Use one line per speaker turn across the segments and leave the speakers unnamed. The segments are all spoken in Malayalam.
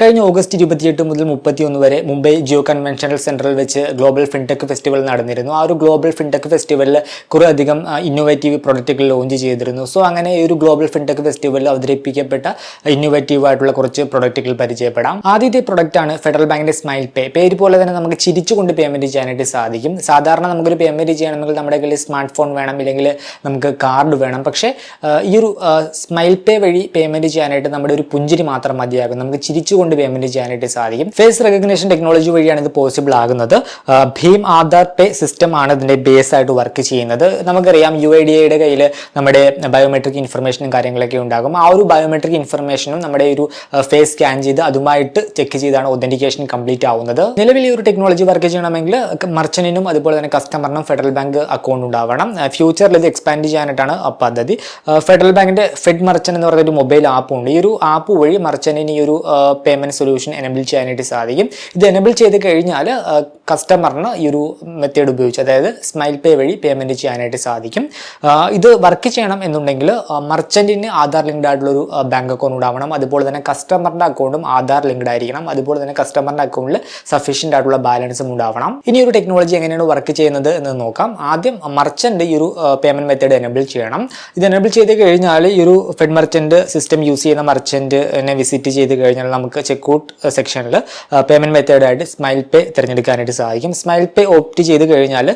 കഴിഞ്ഞ ഓഗസ്റ്റ് ഇരുപത്തിയെട്ട് മുതൽ മുപ്പത്തിയൊന്ന് വരെ മുംബൈ ജിയോ കൺവെൻഷണൽ സെന്ററിൽ വെച്ച് ഗ്ലോബൽ ഫിൻടെക് ഫെസ്റ്റിവൽ നടന്നിരുന്നു. ആ ഒരു ഗ്ലോബൽ ഫിൻടെക് ഫെസ്റ്റിവലിൽ കുറേ അധികം ഇന്നോവേറ്റീവ് പ്രൊഡക്റ്റുകൾ ലോഞ്ച് ചെയ്തിരുന്നു. സോ അങ്ങനെ ഈ ഒരു ഗ്ലോബൽ ഫിൻടെക് ഫെസ്റ്റിവലിൽ അവതരിപ്പിക്കപ്പെട്ട ഇന്നോവേറ്റീവ് ആയിട്ടുള്ള കുറച്ച് പ്രൊഡക്റ്റുകൾ പരിചയപ്പെടാം. ആദ്യത്തെ പ്രൊഡക്റ്റാണ് ഫെഡറൽ ബാങ്കിന്റെ സ്മൈൽ പേ പേര് പോലെ തന്നെ നമുക്ക് ചിരിച്ചുകൊണ്ട് പേയ്മെന്റ് ചെയ്യാനായിട്ട് സാധിക്കും. സാധാരണ നമുക്കൊരു പേയ്മെന്റ് ചെയ്യണമെങ്കിൽ നമ്മുടെ കയ്യിൽ സ്മാർട്ട് ഫോൺ വേണം ഇല്ലെങ്കിൽ നമുക്ക് കാർഡ് വേണം. പക്ഷേ ഈ ഒരു സ്മൈൽ പേ വഴി പേയ്മെന്റ് ചെയ്യാനായിട്ട് നമ്മുടെ ഒരു പുഞ്ചിരി മാത്രം മതിയാകും. നമുക്ക് ചിരിച്ചുകൊണ്ട് പേയ്മെന്റ് ചെയ്യാനായിട്ട് സാധിക്കും. ഫേസ് റെക്കഗ്നേഷൻ ടെക്നോളജി വഴിയാണ് ഇത് പോസിബിൾ ആകുന്നത്. ഭീം ആധാർ പേ സിസ്റ്റം ആണ് ഇതിന്റെ ബേസ് ആയിട്ട് വർക്ക് ചെയ്യുന്നത്. നമുക്കറിയാം യു ഐ ഡി എയുടെ കയ്യിൽ നമ്മുടെ ബയോമെട്രിക് ഇൻഫർമേഷനും കാര്യങ്ങളൊക്കെ ഉണ്ടാകും. ആ ഒരു ബയോമെട്രിക് ഇൻഫർമേഷനും നമ്മുടെ ഒരു ഫേസ് സ്കാൻ ചെയ്ത് അതുമായിട്ട് ചെക്ക് ചെയ്താണ് ഒതന്റിക്കേഷൻ കംപ്ലീറ്റ് ആവുന്നത്. നിലവിൽ ഈ ഒരു ടെക്നോളജി വർക്ക് ചെയ്യണമെങ്കിൽ മർച്ചന്റിനും അതുപോലെ തന്നെ കസ്റ്റമറിനും ഫെഡറൽ ബാങ്ക് അക്കൗണ്ട് ഉണ്ടാവണം. ഫ്യൂച്ചറിൽ ഇത് എക്സ്പാൻഡ് ചെയ്യാനായിട്ടാണ് പദ്ധതി. ഫെഡറൽ ബാങ്കിന്റെ ഫെഡ് മർച്ചൻ എന്ന് പറയുന്ന ഒരു മൊബൈൽ ആപ്പ് ഉണ്ട്. ഈ ഒരു ആപ്പ് വഴി മർച്ചന്റിന് ഈ ഒരു പേയ്മെന്റ് സൊല്യൂഷൻ എനബിൾ ചെയ്യാനായിട്ട് സാധിക്കും. ഇത് എനബിൾ ചെയ്ത് കഴിഞ്ഞാൽ കസ്റ്റമറിന് ഈ ഒരു മെത്തേഡ് ഉപയോഗിച്ച് അതായത് സ്മൈൽ പേ വഴി പേയ്മെന്റ് ചെയ്യാനായിട്ട് സാധിക്കും. ഇത് വർക്ക് ചെയ്യണം എന്നുണ്ടെങ്കിൽ മർച്ചന്റിന് ആധാർ ലിങ്ക്ഡ് ആയിട്ടുള്ള ഒരു ബാങ്ക് അക്കൗണ്ട് ഉണ്ടാവണം. അതുപോലെ തന്നെ കസ്റ്റമറിന്റെ അക്കൗണ്ടും ആധാർ ലിങ്ക്ഡ് ആയിരിക്കണം. അതുപോലെ തന്നെ കസ്റ്റമറിന്റെ അക്കൗണ്ടിൽ സഫീഷ്യന്റ് ആയിട്ടുള്ള ബാലൻസും ഉണ്ടാവണം. ഇനി ഒരു ടെക്നോളജി എങ്ങനെയാണ് വർക്ക് ചെയ്യുന്നത് എന്ന് നോക്കാം. ആദ്യം മർച്ചന്റ് ഈ ഒരു പേയ്മെന്റ് മെത്തേഡ് എനബിൾ ചെയ്യണം. ഇത് എനബിൾ ചെയ്ത് കഴിഞ്ഞാൽ ഈ ഒരു ഫെഡ് മർച്ചന്റ് സിസ്റ്റം യൂസ് ചെയ്യുന്ന മർച്ചന്റിനെ വിസിറ്റ് ചെയ്ത് കഴിഞ്ഞാൽ നമുക്ക് ചെക്കൗട്ട് സെക്ഷനിൽ പേയ്മെന്റ് മെത്തേഡായിട്ട് സ്മൈൽ പേ തിരഞ്ഞെടുക്കാനായിട്ട് സാധിക്കും സ്മൈൽ പേ ഓപ്റ്റ് ചെയ്ത് കഴിഞ്ഞാൽ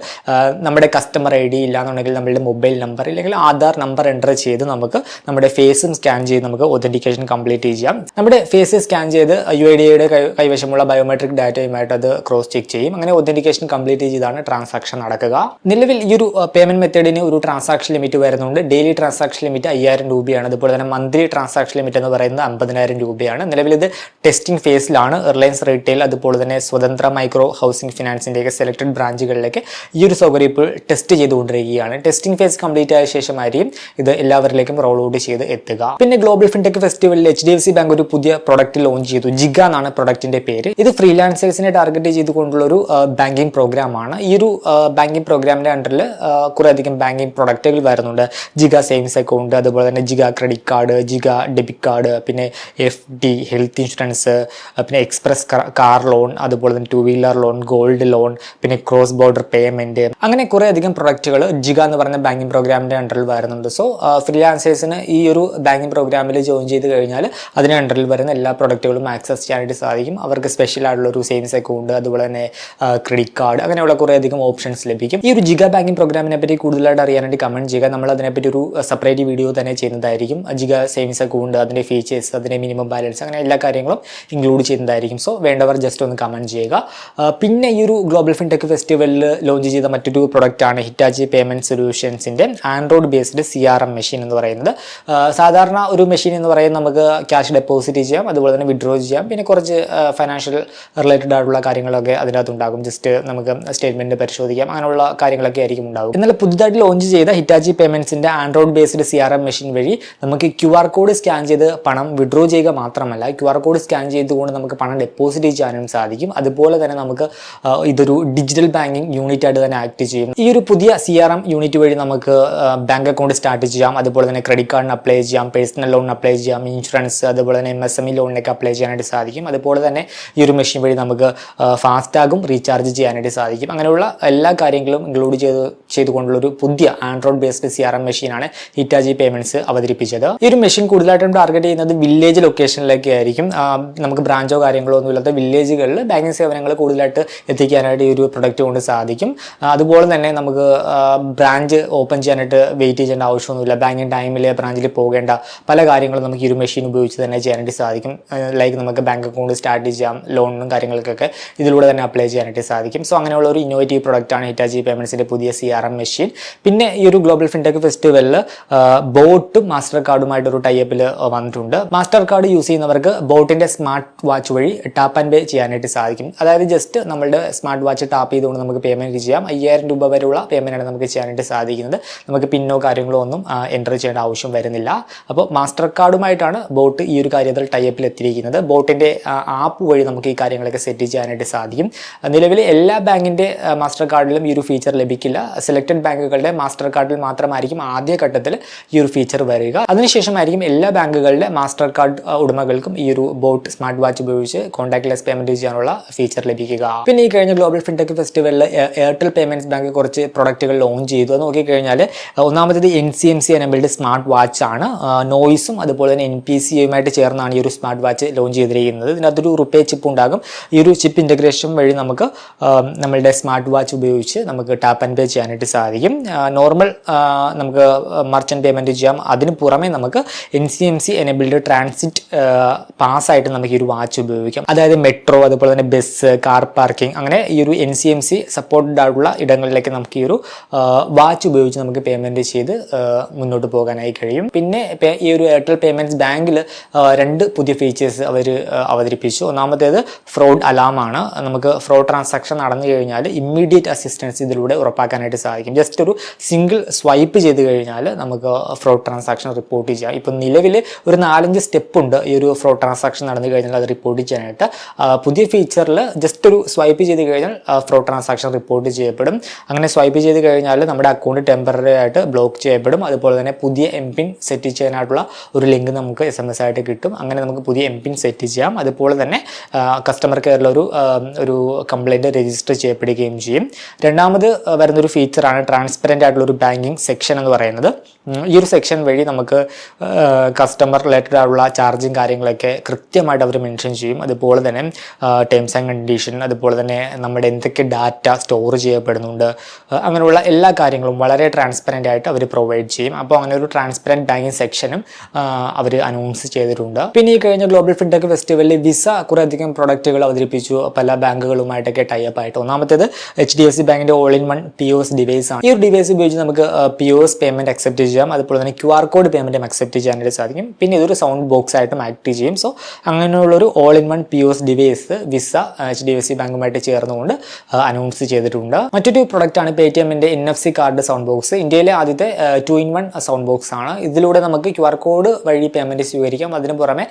നമ്മുടെ കസ്റ്റമർ ഐ ഡി ഇല്ലാന്നുണ്ടെങ്കിൽ നമ്മളുടെ മൊബൈൽ നമ്പർ ഇല്ലെങ്കിൽ ആധാർ നമ്പർ എന്റർ ചെയ്ത് നമുക്ക് നമ്മുടെ ഫേസും സ്കാൻ ചെയ്ത് നമുക്ക് ഒതന്റിക്കേഷൻ കംപ്ലീറ്റ് ചെയ്യാം. നമ്മുടെ ഫേസ് സ്കാൻ ചെയ്ത് യു ഐ ഡിയുടെ കൈവശമുള്ള ബയോമെട്രിക് ഡാറ്റയുമായിട്ട് അത് ക്രോസ് ചെക്ക് ചെയ്യും. അങ്ങനെ ഒതന്റിക്കേഷൻ കംപ്ലീറ്റ് ചെയ്താണ് ട്രാൻസാക്ഷൻ നടക്കുക. നിലവിൽ ഈ ഒരു പേയ്മെന്റ് മെത്തേഡിന് ഒരു ട്രാൻസാക്ഷൻ ലിമിറ്റ് വരുന്നുണ്ട്. ഡെയിലി ട്രാൻസാക്ഷൻ ലിമിറ്റ് അയ്യായിരം രൂപയാണ്. അതുപോലെ തന്നെ മന്ത്ലി ട്രാൻസാക്ഷൻ ലിമിറ്റ് എന്ന് പറയുന്നത് അമ്പതിനായിരം രൂപയാണ്. നിലവിൽ ഇത് ടെസ്റ്റിംഗ് ഫേസിലാണ് റിലയൻസ് റീറ്റെയിൽ അതുപോലെ തന്നെ സ്വതന്ത്ര മൈക്രോ ഹൗസിംഗ് ഫിനാൻസിന്റെയൊക്കെ സെലക്ടഡ് ബ്രാഞ്ചുകളിലേക്ക് ഈ ഒരു സൗകര്യം ഇപ്പോൾ ടെസ്റ്റ് ചെയ്തുകൊണ്ടിരിക്കുകയാണ്. ടെസ്റ്റിംഗ് ഫേസ് കംപ്ലീറ്റ് ആയ ശേഷമായിരിക്കും ഇത് എല്ലാവരിലേക്കും റോൾ ഔട്ട് ചെയ്ത് എത്തുക. പിന്നെ ഗ്ലോബൽ ഫിൻടെക് ഫെസ്റ്റിവലിൽ H D F C bank ഒരു പുതിയ പ്രൊഡക്റ്റ് ലോഞ്ച് ചെയ്തു. ജിഗ എന്നാണ് പ്രൊഡക്റ്റിന്റെ പേര്. ഇത് ഫ്രീലാൻസേഴ്സിനെ ടാർഗറ്റ് ചെയ്തുകൊണ്ടുള്ള ഒരു ബാങ്കിങ് പ്രോഗ്രാം ആണ്. ഈ ഒരു ബാങ്കിങ് പ്രോഗ്രാമിന്റെ അണ്ടറിൽ കുറെ അധികം ബാങ്കിങ് പ്രൊഡക്റ്റുകൾ വരുന്നുണ്ട്. ജിഗ സേവിങ്സ് അക്കൗണ്ട് അതുപോലെ തന്നെ ജിഗ ക്രെഡിറ്റ് കാർഡ് ജിഗ ഡെബിറ്റ് കാർഡ് പിന്നെ എഫ് ഡി ഹെൽത്ത് ഇൻഷുറൻസ് പിന്നെ എക്സ്പ്രസ് കാർ ലോൺ അതുപോലെ തന്നെ two wheeler loan gold loan പിന്നെ ക്രോസ് ബോർഡർ പേയ്മെന്റ് അങ്ങനെ കുറേ അധികം പ്രൊഡക്റ്റുകൾ ജിഗ എന്ന് പറയുന്ന ബാങ്കിങ് പ്രോഗ്രാമിന്റെ അണ്ടറിൽ വരുന്നുണ്ട്. സോ ഫ്രീലാൻസേഴ്സിന് ഈ ഒരു ബാങ്കിങ് പ്രോഗ്രാമിൽ ജോയിൻ ചെയ്ത് കഴിഞ്ഞാൽ അതിന് അണ്ടറിൽ വരുന്ന എല്ലാ പ്രൊഡക്റ്റുകളും ആക്സസ് ചെയ്യാനായിട്ട് സാധിക്കും. അവർക്ക് സ്പെഷ്യൽ ആയിട്ടുള്ള ഒരു സേവിങ്സ് അക്കൗണ്ട് അതുപോലെ തന്നെ ക്രെഡിറ്റ് കാർഡ് അങ്ങനെയുള്ള കുറേ അധികം ഓപ്ഷൻസ് ലഭിക്കും. ഈ ഒരു ജിഗ ബാങ്കിങ് പ്രോഗ്രാമിനെ പറ്റി കൂടുതലായിട്ട് അറിയാനായിട്ട് കമന്റ് ചെയ്യുക. നമ്മൾ അതിനെപ്പറ്റി ഒരു സെപ്പറേറ്റ് വീഡിയോ തന്നെ ചെയ്യുന്നതായിരിക്കും. ജിഗ സേവിങ്സ് അക്കൗണ്ട് അതിന്റെ ഫീച്ചേഴ്സ് അതിന്റെ മിനിമം ബാലൻസ് അങ്ങനെ എല്ലാ കാര്യങ്ങളും ഇൻക്ലൂഡ് ചെയ്യുന്നതായിരിക്കും സോ വേണ്ടവർ ജസ്റ്റ് ഒന്ന് കമന്റ് ചെയ്യുക. പിന്നെ ഈ ഒരു ഗ്ലോബൽ ഫിൻടെക് ഫെസ്റ്റിവലിൽ ലോഞ്ച് ചെയ്ത മറ്റൊരു പ്രൊഡക്റ്റാണ് ഹിറ്റാച്ചി സൊല്യൂഷൻസിന്റെ സൊല്യൂഷൻസിന്റെ Android based C R M machine എന്ന് പറയുന്നത്. സാധാരണ ഒരു മെഷീൻ എന്ന് പറയുന്നത് നമുക്ക് ക്യാഷ് ഡെപ്പോസിറ്റ് ചെയ്യാം അതുപോലെ തന്നെ വിഡ്രോ ചെയ്യാം. പിന്നെ കുറച്ച് ഫൈനാൻഷ്യൽ റിലേറ്റഡ് ആയിട്ടുള്ള കാര്യങ്ങളൊക്കെ അതിനകത്ത് ഉണ്ടാകും ജസ്റ്റ് നമുക്ക് സ്റ്റേറ്റ്മെന്റ് പരിശോധിക്കാം. അങ്ങനെയുള്ള കാര്യങ്ങളൊക്കെ ആയിരിക്കും ഉണ്ടാകും എന്നാൽ പുതുതായിട്ട് ലോഞ്ച് ചെയ്ത Hitachi പേയ്മെന്റ്സിന്റെ Android based C R M machine വഴി നമുക്ക് ക്യു ആർ കോഡ് സ്കാൻ ചെയ്ത് പണം വിഡ്രോ ചെയ്യുക മാത്രമല്ല ക്യു ആർ കോഡ് സ്കാൻ ചെയ്തുകൊണ്ട് നമുക്ക് പണം ഡെപ്പോസിറ്റ് ചെയ്യാനും സാധിക്കും. അതുപോലെ തന്നെ നമുക്ക് ഇതൊരു ഡിജിറ്റൽ ബാങ്കിങ് യൂണിറ്റ് ആയിട്ട് തന്നെ ആക്ട് ചെയ്യും ഈ ഒരു പുതിയ സി ആർ എം യൂണിറ്റ് വഴി നമുക്ക് ബാങ്ക് അക്കൗണ്ട് സ്റ്റാർട്ട് ചെയ്യാം. അതുപോലെ തന്നെ ക്രെഡിറ്റ് കാർഡിന് അപ്ലൈ ചെയ്യാം. പേഴ്സണൽ ലോണിന് അപ്ലൈ ചെയ്യാം. ഇൻഷുറൻസ് അതുപോലെ തന്നെ എം എസ് എം ഇ ലോണിനൊക്കെ അപ്ലൈ ചെയ്യാനായിട്ട് സാധിക്കും. അതുപോലെ തന്നെ ഈ ഒരു മെഷീൻ വഴി നമുക്ക് ഫാസ്റ്റാകും റീചാർജ് ചെയ്യാനായിട്ട് സാധിക്കും. അങ്ങനെയുള്ള എല്ലാ കാര്യങ്ങളും ഇൻക്ലൂഡ് ചെയ്ത് ചെയ്തുകൊണ്ടുള്ള ഒരു പുതിയ Android based C R M മെഷീനാണ് ഹിറ്റാജി പേയ്മെന്റ്സ് അവതരിപ്പിച്ചത്. ഈ ഒരു മെഷീൻ കൂടുതലായിട്ടും ടാർഗറ്റ് ചെയ്യുന്നത് വില്ലേജ് ലൊക്കേഷനിലൊക്കെ ആയിരിക്കും. നമുക്ക് ബ്രാഞ്ചോ കാര്യങ്ങളോ ഒന്നും ഇല്ലാത്ത വില്ലേജുകളിൽ ബാങ്കിങ് സേവനങ്ങൾ കൂടുതലായിട്ട് എത്തിക്കാനായിട്ട് ഈ ഒരു പ്രൊഡക്റ്റ് കൊണ്ട് സാധിക്കും. അതുപോലെ തന്നെ നമുക്ക് ബ്രാഞ്ച് ഓപ്പൺ ചെയ്യാനായിട്ട് വെയിറ്റ് ചെയ്യേണ്ട ആവശ്യമൊന്നുമില്ല. ബാങ്കിങ് ടൈമിൽ ബ്രാഞ്ചിൽ പോകേണ്ട പല കാര്യങ്ങളും നമുക്ക് ഈ ഒരു മെഷീൻ ഉപയോഗിച്ച് തന്നെ ചെയ്യാനായിട്ട് സാധിക്കും. ലൈക്ക് നമുക്ക് ബാങ്ക് അക്കൗണ്ട് സ്റ്റാർട്ട് ചെയ്യാം ലോണിനും കാര്യങ്ങൾക്കൊക്കെ ഇതിലൂടെ തന്നെ അപ്ലൈ ചെയ്യാനായിട്ട് സാധിക്കും. സോ അങ്ങനെയുള്ള ഒരു ഇന്നോവേറ്റീവ് പ്രൊഡക്റ്റാണ് ഹിറ്റാജി പേയ്മെന്റ്സിന്റെ പുതിയ സി ആർ എം മെഷീൻ പിന്നെ ഈ ഒരു ഗ്ലോബൽ ഫിൻടെക് ഫെസ്റ്റിവലിൽ ബോട്ടും മാസ്റ്റർ കാർഡുമായിട്ടൊരു ടൈപ്പിൽ വന്നിട്ടുണ്ട്. മാസ്റ്റർ കാർഡ് യൂസ് ചെയ്യുന്നവർക്ക് ബോട്ടിന്റെ സ്മാർട്ട് വാച്ച് വഴി ടാപ്പ് ആൻഡ് പേ ചെയ്യാനായിട്ട് സാധിക്കും. അതായത് ജസ്റ്റ് നമ്മുടെ സ്മാർട്ട് വാച്ച് ടാപ്പ് ചെയ്തുകൊണ്ട് നമുക്ക് പേയ്മെന്റ് ചെയ്യാം. അയ്യായിരം രൂപ വരെയുള്ള പേയ്മെന്റാണ് നമുക്ക് ചെയ്യാനായിട്ട് സാധിക്കുന്നത്. നമുക്ക് പിന്നോ കാര്യങ്ങളോ ഒന്നും എന്റർ ചെയ്യേണ്ട ആവശ്യം വരുന്നില്ല. അപ്പോൾ മാസ്റ്റർ കാർഡുമായിട്ടാണ് ബോട്ട് ഈ ഒരു കാര്യത്തിൽ ടൈപ്പിൽ എത്തിയിരിക്കുന്നത്. ബോട്ടിന്റെ ആപ്പ് വഴി നമുക്ക് ഈ കാര്യങ്ങളൊക്കെ സെറ്റ് ചെയ്യാനായിട്ട് സാധിക്കും. നിലവിൽ എല്ലാ ബാങ്കിന്റെ മാസ്റ്റർ കാർഡിലും ഈ ഒരു ഫീച്ചർ ലഭിക്കില്ല. സെലക്റ്റഡ് ബാങ്കുകളുടെ മാസ്റ്റർ കാർഡിൽ മാത്രമായിരിക്കും ആദ്യ ഘട്ടത്തിൽ ഈ ഒരു ഫീച്ചർ വരിക. അതിനുശേഷമായിരിക്കും എല്ലാ ബാങ്കുകളുടെ മാസ്റ്റർ കാർഡ് ഉടമകൾക്കും ഈ ഒരു ബോട്ട് വിത്തൗട്ട് സ്മാർട്ട് വാച്ച് ഉപയോഗിച്ച് കോൺടാക്ട്ലെസ് പേയ്മെന്റ് ചെയ്യാനുള്ള ഫീച്ചർ ലഭിക്കുക. പിന്നെ ഈ കഴിഞ്ഞ ഗ്ലോബൽ ഫിൻടെക് ഫെസ്റ്റിവലിൽ എയർടെൽ പേയ്മെന്റ്സ് ബാങ്ക് കുറച്ച് പ്രൊഡക്റ്റുകൾ ലോഞ്ച് ചെയ്തു. അത് നോക്കിക്കഴിഞ്ഞാൽ ഒന്നാമത്തേത് N C M C enabled smart watch ആണ്. നോയിസും അതുപോലെ തന്നെ എൻ പി സി യുമായിട്ട് ചേർന്നാണ് ഈ ഒരു സ്മാർട്ട് വാച്ച് ലോഞ്ച് ചെയ്തിരിക്കുന്നത്. ഇതിനകത്തൊരു റുപ്പേ ചിപ്പ് ഉണ്ടാകും. ഈ ഒരു ചിപ്പ് ഇന്റഗ്രേഷൻ വഴി നമുക്ക് നമ്മളുടെ സ്മാർട്ട് വാച്ച് ഉപയോഗിച്ച് നമുക്ക് ടാപ്പ് ആൻഡ് പേ ചെയ്യാനായിട്ട് സാധിക്കും. നോർമൽ നമുക്ക് മർച്ചന്റ് പേയ്മെന്റ് ചെയ്യാം. അതിന് പുറമെ നമുക്ക് N C M C enabled transit പാസ്സായിട്ട് നമുക്ക് ഈ ഒരു വാച്ച് ഉപയോഗിക്കാം. അതായത് മെട്രോ അതുപോലെ തന്നെ ബസ് കാർ പാർക്കിംഗ് അങ്ങനെ ഈ ഒരു N C M C supported ആയിട്ടുള്ള ഇടങ്ങളിലേക്ക് നമുക്ക് ഈ ഒരു വാച്ച് ഉപയോഗിച്ച് നമുക്ക് പേയ്മെന്റ് ചെയ്ത് മുന്നോട്ട് പോകാനായി കഴിയും. പിന്നെ ഈ ഒരു എയർടെൽ പേയ്മെന്റ്സ് ബാങ്കിൽ രണ്ട് പുതിയ ഫീച്ചേഴ്സ് അവർ അവതരിപ്പിച്ചു. ഒന്നാമത്തേത് ഫ്രോഡ് അലാമാണ് നമുക്ക് ഫ്രോഡ് ട്രാൻസാക്ഷൻ നടന്നു കഴിഞ്ഞാൽ ഇമ്മീഡിയറ്റ് അസിസ്റ്റൻസ് ഇതിലൂടെ ഉറപ്പാക്കാനായിട്ട് സാധിക്കും. ജസ്റ്റ് ഒരു സിംഗിൾ സ്വൈപ്പ് ചെയ്ത് കഴിഞ്ഞാൽ നമുക്ക് ഫ്രോഡ് ട്രാൻസാക്ഷൻ റിപ്പോർട്ട് ചെയ്യാം. ഇപ്പം നിലവിൽ ഒരു നാലഞ്ച് സ്റ്റെപ്പ് ഉണ്ട് ഈ ഒരു ഫ്രോഡ് ട്രാൻസാക്ഷൻ നടന്നു കഴിഞ്ഞാൽ അത് റിപ്പോർട്ട് ചെയ്യാനായിട്ട് പുതിയ ഫീച്ചറിൽ ജസ്റ്റ് ഒരു സ്വൈപ്പ് ചെയ്ത് കഴിഞ്ഞാൽ ഫ്രോഡ് ട്രാൻസാക്ഷൻ റിപ്പോർട്ട് ചെയ്യപ്പെടും. അങ്ങനെ സ്വൈപ്പ് ചെയ്ത് കഴിഞ്ഞാൽ നമ്മുടെ അക്കൗണ്ട് ടെമ്പററി ആയിട്ട് ബ്ലോക്ക് ചെയ്യപ്പെടും. അതുപോലെ തന്നെ പുതിയ എം പിൻ സെറ്റ് ചെയ്യാനായിട്ടുള്ള ഒരു ലിങ്ക് നമുക്ക് എസ് എം എസ് ആയിട്ട് കിട്ടും. അങ്ങനെ നമുക്ക് പുതിയ എം പിൻ സെറ്റ് ചെയ്യാം. അതുപോലെ തന്നെ കസ്റ്റമർ കെയറിലൊരു ഒരു കംപ്ലൈന്റ് രജിസ്റ്റർ ചെയ്യപ്പെടുകയും ചെയ്യും. രണ്ടാമത് വരുന്നൊരു ഫീച്ചറാണ് ട്രാൻസ്പെറന്റ് ആയിട്ടുള്ള ഒരു ബാങ്കിങ് സെക്ഷൻ എന്ന് പറയുന്നത്. ഈ ഒരു സെക്ഷൻ വഴി നമുക്ക് കസ്റ്റമർ റിലേറ്റഡ് ആയിട്ടുള്ള ചാർജും കാര്യങ്ങളൊക്കെ കൃത്യമായിട്ട് അവർ മെൻഷൻ ചെയ്യും. അതുപോലെ തന്നെ ടേംസ് ആൻഡ് കണ്ടീഷൻ അതുപോലെ തന്നെ നമ്മുടെ എന്തൊക്കെ ഡാറ്റ സ്റ്റോർ ചെയ്യപ്പെടുന്നുണ്ട് അങ്ങനെയുള്ള എല്ലാ കാര്യങ്ങളും വളരെ ട്രാൻസ്പെറന്റ് ആയിട്ട് അവർ പ്രൊവൈഡ് ചെയ്യും. അപ്പോൾ അങ്ങനെ ഒരു ട്രാൻസ്പെറന്റ് ബാങ്കിങ് സെക്ഷനും അവർ അനൗൺസ് ചെയ്തിട്ടുണ്ട്. പിന്നെ ഈ കഴിഞ്ഞ ഗ്ലോബൽ ഫിൻടെക് ഫെസ്റ്റിവലിൽ വിസ കുറേയധികം പ്രൊഡക്റ്റുകൾ അവതരിപ്പിച്ചു. പല ബാങ്കുകളുമായിട്ടൊക്കെ ടൈപ്പ് ആയിട്ട്. ഒന്നാമത്തേത് എച്ച് ഡി എഫ് സി ബാങ്കിന്റെ all in one P O S device ആണ്. ഈ ഒരു ഡിവൈസ് ഉപയോഗിച്ച് നമുക്ക് P O S payment accept ചെയ്യാം. അതുപോലെ തന്നെ ക്യു ആർ കോഡ് പേയ്മെന്റും അക്സെപ്റ്റ് ചെയ്യാനായിട്ട് സാധിക്കും. പിന്നെ ഇതൊരു സൗണ്ട് ബോക്സ് ആയിട്ടും ആക്ട് ചെയ്യും. സോ അങ്ങനെയുള്ളൊരു all in one P S device Visa H D F C ബാങ്കുമായിട്ട് ചേർന്നുകൊണ്ട് അനൗൺസ് ചെയ്തിട്ടുണ്ട്. മറ്റൊരു പ്രൊഡക്റ്റാണ് പേ ടി എമ്മിന്റെ N F C card sound box ഇന്ത്യയിലെ ആദ്യത്തെ two in one sound box ആണ്. ഇതിലൂടെ നമുക്ക് ക്യു ആർ കോഡ് വഴി പേയ്മെന്റ് സ്വീകരിക്കാം. അതിന് പുറമെ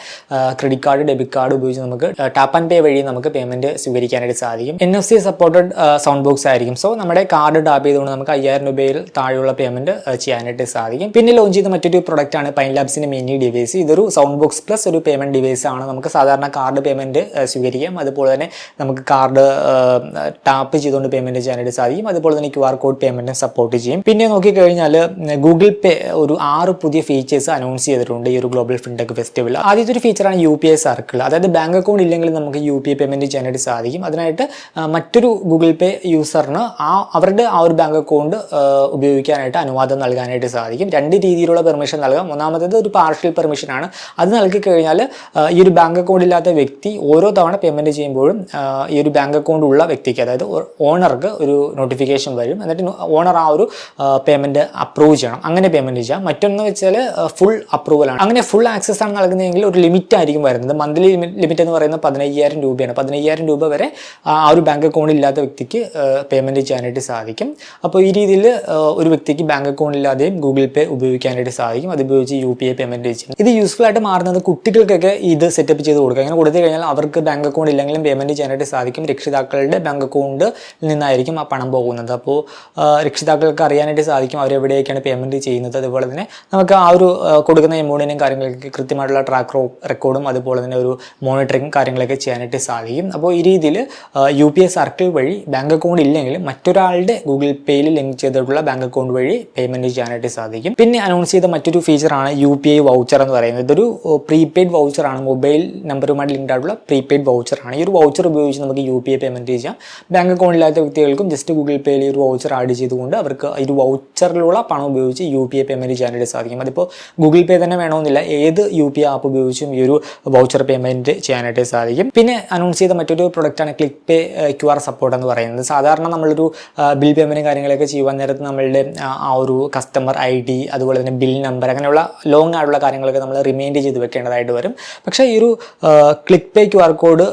ക്രെഡിറ്റ് കാർഡ് ഡെബിറ്റ് കാർഡ് ഉപയോഗിച്ച് നമുക്ക് ടാപ്പ് ആൻഡ് പേ വഴി നമുക്ക് പേയ്മെന്റ് സ്വീകരിക്കാനായിട്ട് സാധിക്കും. N F C supported sound box ആയിരിക്കും. സോ നമ്മുടെ കാർഡ് ടാപ്പ് ചെയ്തുകൊണ്ട് നമുക്ക് അയ്യായിരം രൂപയിൽ താഴെയുള്ള പേയ്മെന്റ് ചെയ്യാനായിട്ട് സാധിക്കും. പിന്നെ ലോഞ്ച് ചെയ്ത മറ്റൊരു പ്രൊഡക്റ്റ് ആണ് പൈൻ ലാബ്സിന്റെ മിനി ഡിവൈസ് ഇതൊരു സൗണ്ട് ബോക്സ് പ്ലസ് ഒരു പേയ്മെന്റ് ഡിവൈസ് ആണ്. നമുക്ക് സാധാരണ കാർഡ് പേയ്മെന്റ് സ്വീകരിക്കാം. അതുപോലെ തന്നെ നമുക്ക് കാർഡ് ടാപ്പ് ചെയ്തുകൊണ്ട് പേയ്മെന്റ് ചെയ്യാനായിട്ട് സാധിക്കും. അതുപോലെ തന്നെ Q R code payment support ചെയ്യും. പിന്നെ നോക്കിക്കഴിഞ്ഞാൽ ഗൂഗിൾ പേ ഒരു ആറ് പുതിയ ഫീച്ചേഴ്സ് അനൗൺസ് ചെയ്തിട്ടുണ്ട് ഈ ഒരു ഗ്ലോബൽ ഫിൻടെക് ഫെസ്റ്റിവൽ ആദ്യത്തെ ഒരു ഫീച്ചറാണ് യു പി ഐ സർക്കിൾ അതായത് ബാങ്ക് അക്കൗണ്ട് ഇല്ലെങ്കിൽ നമുക്ക് യു പി ഐ പേയ്മെന്റ് ചെയ്യാനായിട്ട് സാധിക്കും. അതിനായിട്ട് മറ്റൊരു ഗൂഗിൾ പേ യൂസറിന് ആ അവരുടെ ആ ഒരു ബാങ്ക് അക്കൗണ്ട് ഉപയോഗിക്കാനായിട്ട് അനുവാദം നൽകാനായിട്ട് സാധിക്കും. രണ്ട് രീതിയിലുള്ള പെർമിഷൻ നൽകാം. ഒന്നാമത്തേത് ഒരു പാർഷ്യൽ പെർമിഷൻ ആണ്. അത് നൽകി കഴിഞ്ഞാൽ ഈ ഒരു ബാങ്ക് അക്കൗണ്ട് ഇല്ലാത്ത വ്യക്തി ഓരോ തവണ പേയ്മെന്റ് ചെയ്യുമ്പോഴും ഈ ഒരു ബാങ്ക് അക്കൗണ്ട് ഉള്ള വ്യക്തിക്ക് അതായത് ഓണർക്ക് ഒരു നോട്ടിഫിക്കേഷൻ വരും. എന്നിട്ട് ഓണർ ആ ഒരു പേയ്മെന്റ് അപ്രൂവ് ചെയ്യണം. അങ്ങനെ പേയ്മെന്റ് ചെയ്യാം. മറ്റൊന്ന് വെച്ചാൽ ഫുൾ അപ്രൂവൽ ആണ്. അങ്ങനെ ഫുൾ ആക്സസ് ആണ് നൽകുന്നതെങ്കിൽ ഒരു ലിമിറ്റ് ആയിരിക്കും വരുന്നത്. മന്ത്ലി ലിമിറ്റ് എന്ന് പറയുന്നത് പതിനയ്യായിരം രൂപയാണ്. പതിനയ്യായിരം രൂപ വരെ ആ ഒരു ബാങ്ക് അക്കൗണ്ട് ഇല്ലാത്ത വ്യക്തിക്ക് പേയ്മെന്റ് ചെയ്യാനായിട്ട് സാധിക്കും. അപ്പോൾ ഈ രീതിയിൽ ഒരു വ്യക്തിക്ക് ബാങ്ക് അക്കൗണ്ട് ഇല്ലാതെയും ഗൂഗിൾ പേ ഉപയോഗിക്കാനായിട്ട് സാധിക്കും. അത് ഉപയോഗിച്ച് യു പി ഐ പേയ്മെന്റ് ചെയ്യും. ഇത് യൂസ്ഫുൾ ആയിട്ട് മാറുന്നത് കുട്ടികൾക്കൊക്കെ ഇത് സെറ്റപ്പ് ചെയ്ത് കൊടുക്കുക. അങ്ങനെ കൊടുത്തു കഴിഞ്ഞാൽ അവർക്ക് ബാങ്ക് അക്കൗണ്ട് ഇല്ലെങ്കിലും പേയ്മെന്റ് ചെയ്യാനായിട്ട് സാധിക്കും. രക്ഷിതാക്കളുടെ ബാങ്ക് അക്കൗണ്ടിൽ നിന്നായിരിക്കും ആ പണം പോകുന്നത്. അപ്പോൾ രക്ഷിതാക്കൾക്ക് അറിയാനായിട്ട് സാധിക്കും അവരെവിടെയൊക്കെയാണ് പേയ്മെന്റ് ചെയ്യുന്നത്. അതുപോലെ തന്നെ നമുക്ക് ആ ഒരു കൊടുക്കുന്ന എമൗണ്ടിനും കാര്യങ്ങൾക്ക് കൃത്യമായിട്ടുള്ള ട്രാക്ക് റെക്കോർഡും അതുപോലെ തന്നെ ഒരു മോണിറ്ററിങ് കാര്യങ്ങളൊക്കെ ചെയ്യാനായിട്ട് സാധിക്കും. അപ്പോൾ ഈ രീതിയിൽ യു പി ഐ സർക്കിൾ വഴി ബാങ്ക് അക്കൗണ്ട് ഇല്ലെങ്കിലും മറ്റൊരാളുടെ ഗൂഗിൾ പേയിൽ ലിങ്ക് ചെയ്തിട്ടുള്ള ബാങ്ക് അക്കൗണ്ട് വഴി പേയ്മെന്റ് ചെയ്യാനായിട്ട് സാധിക്കും. പിന്നെ അനൗൺസ് ചെയ്ത മറ്റൊരു ഫീച്ചറാണ് യു പി ഐ വൗച്ചർ എന്ന് പറയുന്നത്. ഇതൊരു പ്രീപെയ്ഡ് വൗച്ചറാണ് മൊബൈൽ നമ്പറുമായിട്ട് ലിങ്ക് ആയിട്ടുള്ള പ്രീപെയ്ഡ് വൗച്ചറാണ്. ഈ ഒരു വൗച്ചർ ഉപയോഗിച്ച് നമുക്ക് യു പി ഐ പേയ്മെന്റ് ചെയ്യാം. ബാങ്ക് അക്കൗണ്ട് ഇല്ലാത്ത വ്യക്തികൾക്കും ജസ്റ്റ് ഗൂഗിൾ പേയിൽ ഈ ഒരു വൗച്ചർ ആഡ് ചെയ്തുകൊണ്ട് അവർക്ക് ഈ ഒരു വൗച്ചറിലുള്ള പണം ഉപയോഗിച്ച് യു പി ഐ പേയ്മെന്റ് ചെയ്യാനായിട്ട് സാധിക്കും. അതിപ്പോൾ ഗൂഗിൾ പേ തന്നെ വേണമെന്നില്ല. ഏത് യു പി ഐ ആപ്പ് ഉപയോഗിച്ചും ഈ ഒരു വൗച്ചർ പേയ്മെന്റ് ചെയ്യാനായിട്ട് സാധിക്കും. പിന്നെ അനൗൺസ് ചെയ്ത മറ്റൊരു പ്രൊഡക്റ്റാണ് click pay Q R support എന്ന് പറയുന്നത്. സാധാരണ നമ്മളൊരു ബിൽ പേയ്മെന്റ് കാര്യങ്ങളൊക്കെ ചെയ്യുവാൻ നേരത്ത് നമ്മളുടെ ആ ഒരു കസ്റ്റമർ ഐ ഡി അതുപോലെ തന്നെ ബിൽ നമ്പർ അങ്ങനെയുള്ള ലോങ് ആയിട്ടുള്ള കാര്യങ്ങളൊക്കെ നമ്മൾ റിമൈൻഡ് ചെയ്ത് വെക്കേണ്ടതായിട്ട് വരും. പക്ഷേ ഈ ഒരു click pay Q R code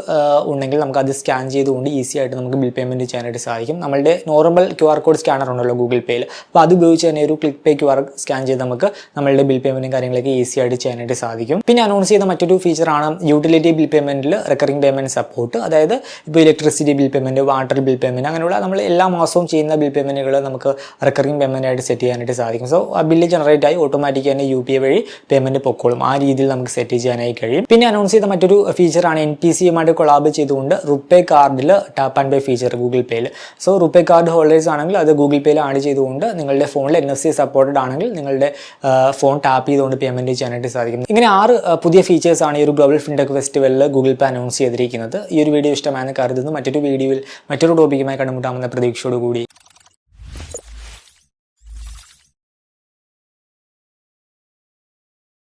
ഉണ്ടെങ്കിൽ നമുക്ക് അത് സ്കാൻ ചെയ്തുകൊണ്ട് ഈസി ആയിട്ട് നമുക്ക് ബിൽ പേയ്മെന്റ് ചെയ്യാനായിട്ട് സാധിക്കും. നമ്മുടെ normal Q R code scanner ഉണ്ടല്ലോ ഗൂഗിൾ പേയിൽ അപ്പോൾ അത് ഉപയോഗിച്ച് തന്നെ ഒരു click pay Q R scan ചെയ്ത് നമുക്ക് നമ്മളുടെ ബിൽ പേയ്മെന്റും കാര്യങ്ങളൊക്കെ ഈസി ആയിട്ട് ചെയ്യാനായിട്ട് സാധിക്കും. പിന്നെ അനൗൺസ് ചെയ്ത മറ്റൊരു ഫീച്ചറാണ് യൂട്ടിലിറ്റി ബിൽ പേയ്മെന്റിൽ റെക്കറിംഗ് പേയ്മെന്റ് സപ്പോർട്ട് അതായത് ഇപ്പോൾ electricity bill payment water bill payment അങ്ങനെയുള്ള നമ്മൾ എല്ലാ മാസവും ചെയ്യുന്ന ബിൽ പേയ്മെന്റുകൾ നമുക്ക് റെക്കറിംഗ് പേയ്മെന്റ് ആയിട്ട് സെറ്റ് ചെയ്യാനായിട്ട് സാധിക്കും. സോ ആ ബില്ല് ജനറേറ്റ് ആയി ഓട്ടോമാറ്റിക് തന്നെ യു പി ഐ വഴി പേയ്മെന്റ് പൊക്കോളും. ആ രീതിയിൽ നമുക്ക് സെറ്റ് ചെയ്യാനായി കഴിയും. പിന്നെ അനൗൺസ് അനൗൺസ് ചെയ്ത മറ്റൊരു ഫീച്ചറാണ് എൻ പി സിയുമായിട്ട് കൊളാബ് ചെയ്തുകൊണ്ട് റുപ്പേ കാർഡിൽ tap and pay feature Google പേയിൽ സോ റുപ്പേ കാർഡ് ഹോൾഡേഴ്സ് ആണെങ്കിൽ അത് ഗൂഗിൾ പേയിൽ ആഡ് ചെയ്തുകൊണ്ട് നിങ്ങളുടെ ഫോണിൽ എൻ എഫ് സി സപ്പോർട്ടഡ് ആണെങ്കിൽ നിങ്ങളുടെ ഫോൺ ടാപ്പ് ചെയ്തുകൊണ്ട് പേയ്മെന്റ് ചെയ്യാനായിട്ട് സാധിക്കും. ഇങ്ങനെ ആറ് പുതിയ പുതിയ ഫീച്ചേഴ്സാണ് ഈ ഒരു ഗ്ലോബൽ ഫിൻടെക് ഫെസ്റ്റിവലിൽ ഗൂഗിൾ പേ അനൗൺസ് ചെയ്തിരിക്കുന്നത്. ഈ ഒരു വീഡിയോ ഇഷ്ടമായെന്ന് കരുതുന്നു. മറ്റൊരു വീഡിയോയിൽ മറ്റൊരു ടോപ്പിക്കുമായി കണ്ടുമുട്ടാമെന്ന പ്രതീക്ഷയോടുകൂടി.